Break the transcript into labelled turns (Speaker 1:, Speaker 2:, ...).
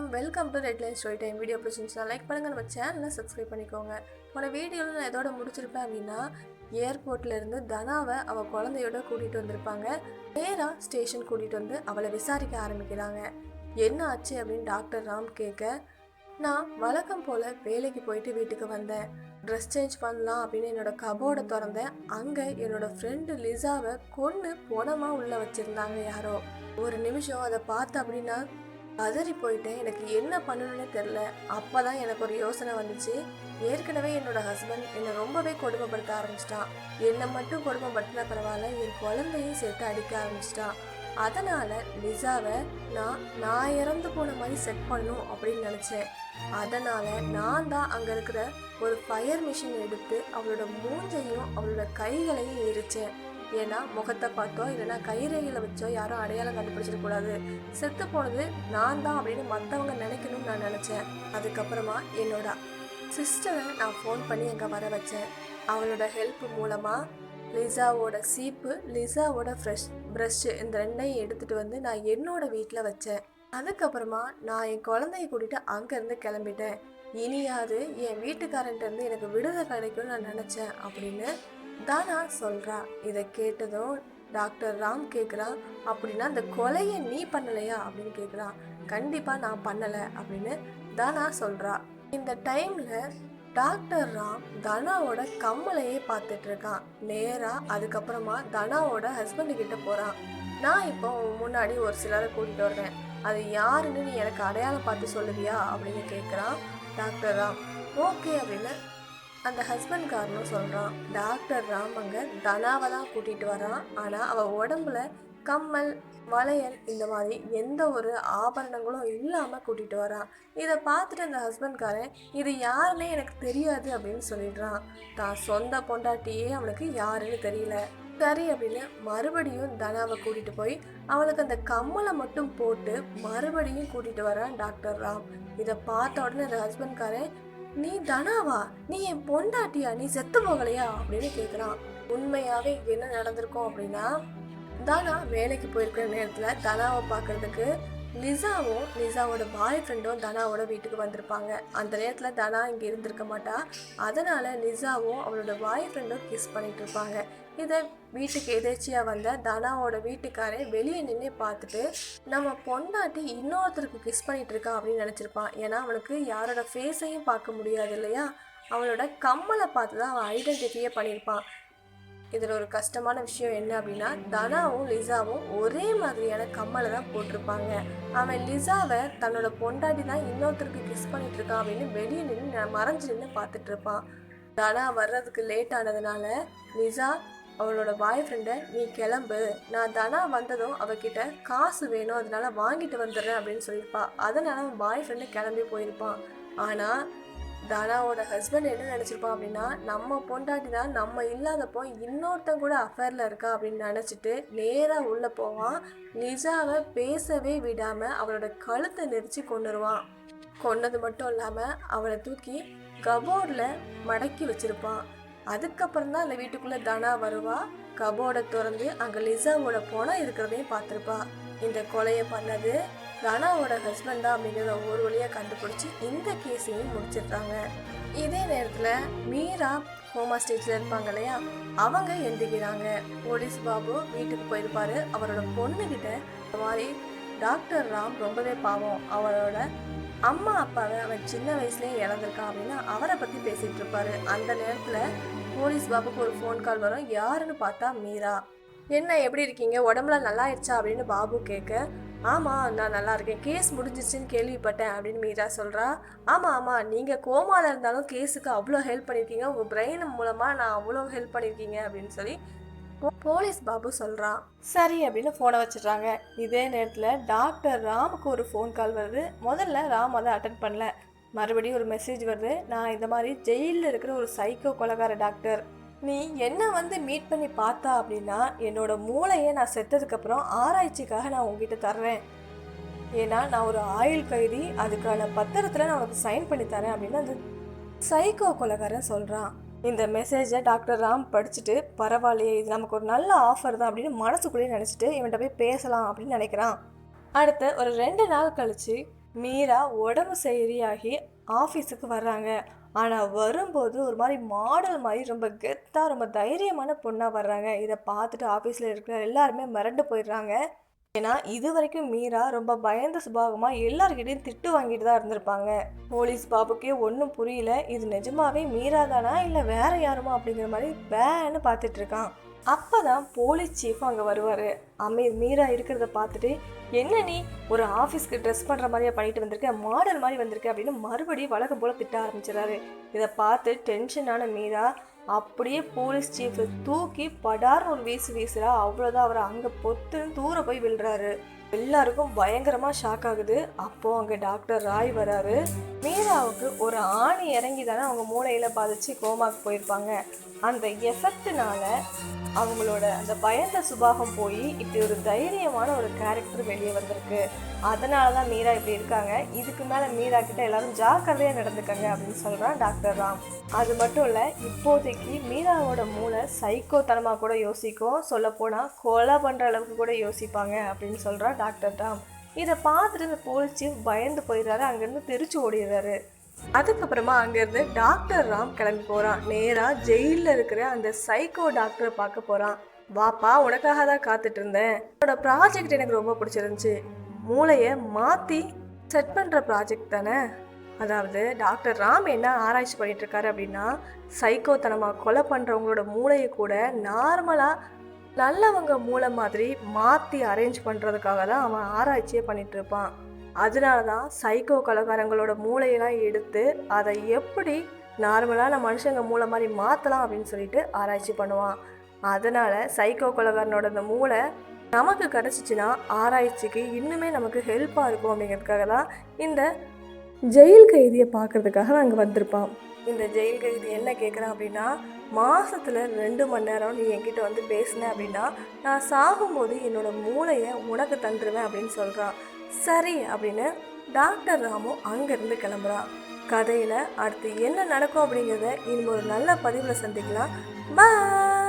Speaker 1: வணக்கம். Welcome to Red Line story time video பிடிச்சிருந்துச்சுன்னா like பண்ணுங்கள் நம்ம சேனலை சப்ஸ்கிரைப் பண்ணிக்கோங்க. போன வீடியோவில் நான் எதோட முடிச்சிருப்பேன் அப்படின்னா ஏர்போர்ட்லேருந்து தனாவை அவள் குழந்தையோட கூட்டிகிட்டு வந்திருப்பாங்க. நேராக ஸ்டேஷன் கூட்டிகிட்டு வந்து அவளை விசாரிக்க ஆரம்பிக்கிறாங்க. என்ன ஆச்சு அப்படின்னு டாக்டர் ராம் கேட்க நான் வழக்கம் போல் வேலைக்கு போயிட்டு வீட்டுக்கு வந்தேன். ட்ரெஸ் சேஞ்ச் பண்ணலாம் அப்படின்னு என்னோட கபோர்டை திறந்தேன். அங்கே என்னோட ஃப்ரெண்டு லிசாவை கொன்று பொணமாக உள்ளே வச்சுருந்தாங்க யாரோ. ஒரு நிமிஷம் அதை பார்த்து அப்படின்னா பதறி போயிட்டேன் எனக்கு என்ன பண்ணணும்னே தெரில அப்போ தான் எனக்கு ஒரு யோசனை வந்துச்சு. ஏற்கனவே என்னோட ஹஸ்பண்ட் என்னை ரொம்பவே கொடுமைப்படுத்த ஆரம்பிச்சிட்டான். என்னை மட்டும் கொடுமைப்படுத்தினா பரவாயில்ல என் குழந்தையும் சேர்த்து அடிக்க ஆரம்பிச்சிட்டான். அதனால் லிசாவை நான் நான் இறந்து போன மாதிரி செட் பண்ணும் அப்படின்னு நினச்சேன். அதனால் நான் தான் அங்கே இருக்கிற ஒரு ஃபயர் மிஷின் எடுத்து அவளோட மூஞ்சையும் அவளோட கைகளையும் எரிச்சேன். ஏன்னா முகத்தை பார்த்தோ இல்லைன்னா கைரேகையில் வச்சோ யாரும் அடையாளம் கண்டுபிடிச்சிடக்கூடாது செத்து போனது நான் தான் அப்படின்னு மற்றவங்க நினைக்கணும்னு நான் நினச்சேன். அதுக்கப்புறமா என்னோட சிஸ்டரை நான் ஃபோன் பண்ணி அங்கே வர வச்சேன். அவளோட ஹெல்ப் மூலமாக லிசாவோட சீப்பு லிசாவோட ஃப்ரெஷ் ப்ரஷ்ஷு இந்த ரெண்டையும் எடுத்துகிட்டு வந்து நான் என்னோட வீட்டில் வச்சேன். அதுக்கப்புறமா நான் என் குழந்தைய கூட்டிகிட்டு அங்கேருந்து கிளம்பிட்டேன். இனியாவது என் வீட்டுக்காரன்ட்டு இருந்து எனக்கு விடுதலை கிடைக்கும்னு நான் நினச்சேன் அப்படின்னு தானா சொல்கிறா இதை கேட்டதும் டாக்டர் ராம் கேட்குறான் அப்படின்னா அந்த கொலையை நீ பண்ணலையா? அப்படின்னு கேட்குறான் கண்டிப்பாக நான் பண்ணலை அப்படின்னு தானா சொல்கிறா இந்த டைமில் டாக்டர் ராம் தனாவோட கம்மலையே பார்த்துட்டு இருக்கான். நேராக அதுக்கப்புறமா தனாவோட ஹஸ்பண்டு கிட்ட போகிறான் நான் இப்போ முன்னாடி ஒரு சிலரை கூட்டிகிட்டு வர்றேன் அது யாருன்னு நீ எனக்கு அடையாளம் பார்த்து சொல்லுவியா? அப்படின்னு கேட்குறான் டாக்டர் ராம். ஓகே அப்படின்னு அந்த ஹஸ்பண்ட்காரனும் சொல்கிறான் டாக்டர் ராம் அங்கே தனாவை தான் கூட்டிகிட்டு வரான். ஆனால் அவள் உடம்புல கம்மல் வளையல் இந்த மாதிரி எந்த ஒரு ஆபரணங்களும் இல்லாமல் கூட்டிகிட்டு வரான். இதை பார்த்துட்டு அந்த ஹஸ்பண்ட்காரன் இது யாருன்னே எனக்கு தெரியாது அப்படின்னு சொல்லிடுறான். தான் சொந்த பொண்டாட்டியே அவனுக்கு யாருன்னு தெரியல. சரி அப்படின்னு மறுபடியும் தனாவை கூட்டிகிட்டு போய் அவளுக்கு அந்த கம்மலை மட்டும் போட்டு மறுபடியும் கூட்டிகிட்டு வரான் டாக்டர் ராம். இதை பார்த்த உடனே அந்த ஹஸ்பண்ட்காரன் நீ தனாவா? நீ என் பொண்டாட்டியா? நீ செத்து போகலையா அப்படின்னு கேட்குறான் உண்மையாகவே என்ன நடந்திருக்கும் அப்படின்னா தானா வேலைக்கு போயிருக்கிற நேரத்தில் தனாவை பார்க்கறதுக்கு லிசாவும் லிசாவோட பாய் ஃப்ரெண்டும் தனாவோட வீட்டுக்கு வந்திருப்பாங்க. அந்த நேரத்தில் தனா இங்கே இருந்திருக்க மாட்டா. அதனால் லிசாவும் அவளோட பாய் ஃப்ரெண்டும் கிஸ் பண்ணிட்டு இருப்பாங்க. இதை வீட்டுக்கு எதேச்சியாக வந்த தனாவோட வீட்டுக்காரே வெளியே நின்று பார்த்துட்டு நம்ம பொண்டாட்டி இன்னொருத்தருக்கு கிஸ் பண்ணிட்டு இருக்கா அப்படின்னு நினச்சிருப்பான். ஏன்னா அவனுக்கு யாரோட ஃபேஸையும் பார்க்க முடியாது இல்லையா? அவளோட கம்மலை பார்த்து தான் அவன் ஐடென்டிட்டியே பண்ணியிருப்பான். இதில் ஒரு கஷ்டமான விஷயம் என்ன அப்படின்னா தனாவும் லிசாவும் ஒரே மாதிரியான கம்மலை தான் போட்டிருப்பாங்க. அவன் லிசாவை தன்னோட பொண்டாட்டி தான் இன்னொருத்தருக்கு கிஸ் பண்ணிட்டு இருக்கான் அப்படின்னு வெளியே நின்று மறைஞ்சு நின்று பார்த்துட்டு இருப்பான். தனா வர்றதுக்கு லேட் ஆனதுனால லிசா அவளோட பாய் ஃப்ரெண்டை நீ கிளம்பு. நான் தனா வந்ததும் அவகிட்ட காசு வேணும் அதனால வாங்கிட்டு வந்துடுறேன் அப்படின்னு சொல்லியிருப்பா. அதனால அவன் பாய் ஃப்ரெண்டு கிளம்பி போயிருப்பான். ஆனால் தானாவோட ஹஸ்பண்ட் என்ன நினச்சிருப்பான் அப்படின்னா நம்ம பொண்டாட்டி தான் நம்ம இல்லாதப்போ இன்னொருத்தன் கூட அஃபேரில் இருக்கா? அப்படின்னு நினச்சிட்டு நேராக உள்ளே போவான். நிஜாவை பேசவே விடாமல் அவளோட கழுத்தை நெரிச்சு கொண்டுருவான் கொன்னது மட்டும் இல்லாமல் அவளை தூக்கி கபோர்டில் மடக்கி வச்சிருப்பான். அதுக்கப்புறம் தான் அந்த வீட்டுக்குள்ளே தனா வருவா. கபோர்டை திறந்து அங்கே லிசாவோட பணம் இருக்கிறதையும் பார்த்துருப்பா. இந்த கொலையை பண்ணது தனாவோட ஹஸ்பண்ட் தான் அப்படிங்கிறத ஒரு வழியாக கண்டுபிடிச்சி இந்த கேஸையும் முடிச்சிடுறாங்க. இதே நேரத்தில் மீரா ஹோமா ஸ்டேஜில் இருப்பாங்க இல்லையா? அவங்க எந்திக்கிறாங்க. போலீஸ் பாபு வீட்டுக்கு போயிருப்பாரு. அவரோட பொண்ணுகிட்ட இந்த மாதிரி டாக்டர் ராம் ரொம்பவே பாவம். அவரோட அம்மா அப்பாவை அவன் சின்ன வயசுலேயே இழந்திருக்கான் அப்படின்னு அவரை பற்றி பேசிகிட்டு இருப்பாரு. அந்த நேரத்தில் போலீஸ் பாபுக்கு ஒரு ஃபோன் கால் வரும். யாருன்னு பார்த்தா மீரா. என்ன எப்படி இருக்கீங்க? உடம்புல நல்லா ஆயிடுச்சா? அப்படின்னு பாபு கேட்க ஆமாம் நான் நல்லா இருக்கேன். கேஸ் முடிஞ்சிச்சுன்னு கேள்விப்பட்டேன் அப்படின்னு மீரா சொல்கிறா ஆமாம் ஆமாம் நீங்கள் கோமாவில் இருந்தாலும் கேஸுக்கு அவ்வளோ ஹெல்ப் பண்ணியிருக்கீங்க உங்கள் பிரெயின் மூலமாக நான் அவ்வளோ ஹெல்ப் பண்ணியிருக்கீங்க அப்படின்னு சொல்லி போலீஸ் பாபு சொல்கிறான் சரி அப்படின்னு ஃபோனை வச்சிடுறாங்க. இதே நேரத்தில் டாக்டர் ராமுக்கு ஒரு ஃபோன் கால் வருது. முதல்ல ராம் அதை அட்டன் பண்ணல. மறுபடியும் ஒரு மெசேஜ் வருது. நான் இந்த மாதிரி ஜெயிலில் இருக்கிற ஒரு சைக்கோ கொலகார டாக்டர் நீ என்ன வந்து மீட் பண்ணி பார்த்தா அப்படின்னா என்னோட மூளையை நான் செத்ததுக்கப்புறம் ஆராய்ச்சிக்காக நான் உங்ககிட்ட தர்றேன். ஏன்னா நான் ஒரு ஆயுள் கைதி. அதுக்கான பத்திரத்தில் நான் உனக்கு சைன் பண்ணி தரேன் அப்படின்னு அந்த சைக்கோ கொலகாரன் சொல்கிறான் இந்த மெசேஜை டாக்டர் ராம் படிச்சுட்டு பரவாயில்லையே இது நமக்கு ஒரு நல்ல ஆஃபர் தான் அப்படின்னு மனசுக்குள்ளேயே நினச்சிட்டு இவன்கிட்ட போய் பேசலாம் அப்படின்னு நினைக்கிறான். அடுத்து ஒரு ரெண்டு நாள் கழிச்சு மீரா உடம்பு சரியாகி ஆஃபீஸுக்கு வர்றாங்க. ஆனால் வரும்போது ஒரு மாதிரி மாடல் மாதிரி ரொம்ப கெத்தாக ரொம்ப தைரியமான பொண்ணாக வர்றாங்க. இதை பார்த்துட்டு ஆஃபீஸில் இருக்கிற எல்லாருமே மிரண்டு போயிடுறாங்க. ஏன்னா இது வரைக்கும் மீரா ரொம்ப பயந்த சுபாவமாக எல்லார்கிட்டையும் திட்டு வாங்கிட்டு தான் இருந்திருப்பாங்க. போலீஸ் பாபுக்கே ஒன்றும் புரியல. இது நிஜமாவே மீரா தானா? இல்லை வேற யாருமா? அப்படிங்கிற மாதிரி வேன்னு பார்த்துட்டு இருக்கான். அப்பதான் போலீஸ் சீஃப் அங்கே வருவார். அமீர் மீரா இருக்கிறத பார்த்துட்டு என்ன நீ ஒரு ஆஃபீஸ்க்கு ட்ரெஸ் பண்ணுற மாதிரியா பண்ணிட்டு வந்திருக்க? மாடல் மாதிரி வந்திருக்க? அப்படின்னு மறுபடியும் வழக்கம் போல திட்ட ஆரம்பிச்சிடறாரு. இதை பார்த்து டென்ஷனான மீரா அப்படியே போலீஸ் சீஃபை தூக்கி படார்னு ஒரு வீசு வீசுறா. அவ்வளோதான் அவர் அங்கே பொத்துன்னு தூர போய் விழுறாரு. எல்லாருக்கும் பயங்கரமாக ஷாக் ஆகுது. அப்போ அங்கே டாக்டர் ராய் வராரு. மீராவுக்கு ஒரு ஆணி இறங்கி தானே அவங்க மூளையில் பாதிச்சு கோமாக்கு போயிருப்பாங்க. அந்த எஃபெக்ட்னால அவங்களோட அந்த பயந்த சுபாகம் போய் இப்படி ஒரு தைரியமான ஒரு கேரக்டர் வெளியே வந்திருக்கு. அதனால தான் மீரா இப்படி இருக்காங்க. இதுக்கு மேலே மீரா கிட்ட எல்லாரும் ஜாக்கிரதையாக நடந்துக்கங்க அப்படின்னு சொல்கிறான் டாக்டர் ராம். அது மட்டும் இல்லை இப்போதைக்கு மீராவோட மூளை சைக்கோத்தனமாக கூட யோசிக்கும். சொல்லப்போனால் கொலை பண்ணுற அளவுக்கு கூட யோசிப்பாங்க அப்படின்னு சொல்கிறான் டாக்டர் ராம். இதை பார்த்துட்டு இந்த போலீஸ் சீஃப் பயந்து போயிடுறாரு. அங்கேருந்து தெரிச்சு ஓடிடுறாரு. அதுக்கப்புறமா அங்கேருந்து டாக்டர் ராம் கிளம்பி போகிறான் நேராக ஜெயிலில் இருக்கிற அந்த சைக்கோ டாக்டரை பார்க்க போகிறான் வாப்பா உனக்காக தான் காத்துட்டு இருந்தேன். என்னோட ப்ராஜெக்ட் எனக்கு ரொம்ப பிடிச்சிருந்துச்சு. மூளையை மாற்றி செட் பண்ணுற ப்ராஜெக்ட் தானே? அதாவது டாக்டர் ராம் என்ன ஆராய்ச்சி பண்ணிட்டு இருக்காரு அப்படின்னா சைக்கோத்தனமாக கொலை பண்ணுறவங்களோட மூளையை கூட நார்மலாக நல்லவங்க மூளை மாதிரி மாற்றி அரேஞ்ச் பண்ணுறதுக்காக தான் அவன் ஆராய்ச்சியே பண்ணிட்டு இருப்பான். அதனால தான் சைக்கோ கலாகாரங்களோட மூளையெல்லாம் எடுத்து அதை எப்படி நார்மலான மனுஷங்க மூளை மாதிரி மாற்றலாம் அப்படின்னு சொல்லிட்டு ஆராய்ச்சி பண்ணுவான். அதனால் சைக்கோ கொலகாரனோட அந்த மூளை நமக்கு கிடச்சிச்சின்னா ஆராய்ச்சிக்கு இன்னுமே நமக்கு ஹெல்ப்பாக இருக்கும் அப்படிங்கிறதுக்காக தான் இந்த ஜெயில் கைதியை பார்க்கறதுக்காக அங்கே வந்திருப்பான். இந்த ஜெயில் கைதி என்ன கேட்குறான் அப்படின்னா மாதத்தில் ரெண்டு மணி நேரம் நீ என்கிட்ட வந்து பேசின அப்படின்னா நான் சாகும்போது என்னோடய மூளையை உனக்கு தந்துடுவேன் அப்படின்னு சொல்கிறான் சரி அப்படின்னு டாக்டர் ராமு அங்கேருந்து கிளம்புறான். கதையில் அடுத்து என்ன நடக்கும் அப்படிங்கிறத இன்னும் ஒரு நல்ல பதிவில் சந்திக்கலாம். பாய்